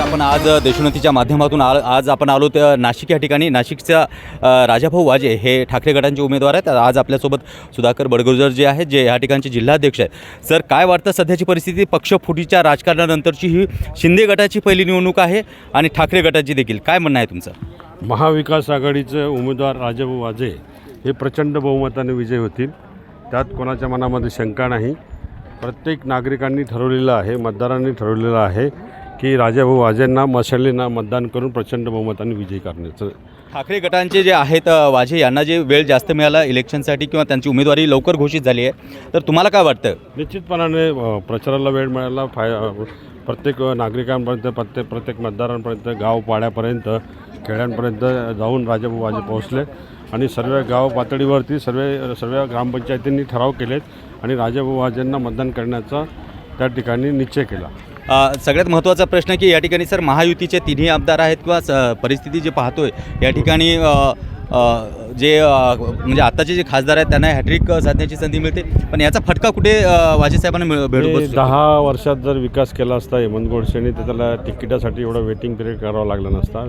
आपण आज देशोन्नतीच्या माध्यमातून आ आज आपण आलो त्या नाशिक या ठिकाणी. नाशिकच्या राजाभाऊ वाजे हे ठाकरे गटांचे उमेदवार आहेत. आज आपल्यासोबत सुधाकर बडगुजर जे आहेत जे ह्या ठिकाणचे जिल्हाध्यक्ष आहेत. सर काय वाटतं सध्याची परिस्थिती? पक्षफुटीच्या राजकारणानंतरची ही शिंदे गटाची पहिली निवडणूक आहे आणि ठाकरे गटाची देखील. काय म्हणणं आहे तुमचं? महाविकास आघाडीचे उमेदवार राजाभाऊ वाजे हे प्रचंड बहुमताने विजय होतील. त्यात कोणाच्या मनामध्ये शंका नाही. प्रत्येक नागरिकांनी ठरवलेलं आहे मतदारांनी ठरवलेलं आहे की राजाभाऊ वाजेंना मशालींना मतदान करून प्रचंड बहुमताने विजयी करण्याचं. ठाकरे गटांचे जे आहेत वाजे यांना जे वेळ जास्त मिळाला इलेक्शनसाठी किंवा त्यांची उमेदवारी लवकर घोषित झाली आहे तर तुम्हाला काय वाटतं? निश्चितपणाने प्रचाराला वेळ मिळाला फाय प्रत्येक नागरिकांपर्यंत प्रत्येक प्रत्येक मतदारांपर्यंत गाव पाड्यापर्यंत खेड्यांपर्यंत जाऊन राजाभाऊ वाजे पोहोचले आणि सर्व गाव पातळीवरती सर्व सर्व ग्रामपंचायतींनी ठराव केलेत आणि राजाभाऊ वाजेंना मतदान करण्याचा त्या ठिकाणी निश्चय केला. सगळ्यात महत्त्वाचा प्रश्न की या ठिकाणी सर महायुतीचे तिन्ही आमदार आहेत किंवा स- परिस्थिती जी पाहतोय या ठिकाणी जे म्हणजे आताचे जे खासदार आहेत त्यांना हॅट्रिक साधण्याची संधी मिळते. पण याचा फटका कुठे अ, वाजे साहेबांना मिळ- भेटू? दहा वर्षात जर विकास केला असता हेमंत गोडसेने तर त्याला तिकिटासाठी एवढा वेटिंग पिरियड करावा लागला नसता.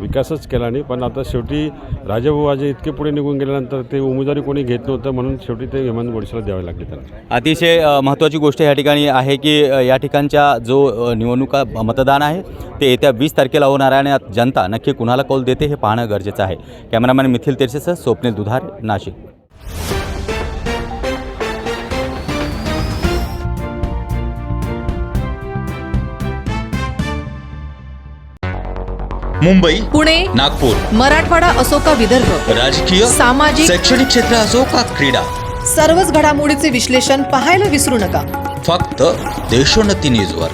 विकासच केला नाही. पण आता शेवटी राजाभाऊ वाजे इतके पुढे निघून गेल्यानंतर ते उमेदवारी कोणी घेत नव्हतं म्हणून शेवटी ते हेमंत गोडसेला द्यावे लागले त्याला. अतिशय महत्त्वाची गोष्ट या ठिकाणी आहे की या ठिकाणच्या जो निवडणुका मतदान आहे ते येत्या वीस तारखेला होणार आहे आणि जनता नक्की कुणाला कौल देते हे पाहणं गरजेचं आहे. कॅमेरामॅन मिथिल तेरसेसह स्वप्नील दुधार नाशिक. मुंबई पुणे नागपूर मराठवाडा असो का विदर्भ राजकीय सामाजिक शैक्षणिक क्षेत्र असो का क्रीडा सर्वच घडामोडीचे विश्लेषण पाहायला विसरू नका. फक्त देशोन्नती न्यूजवर.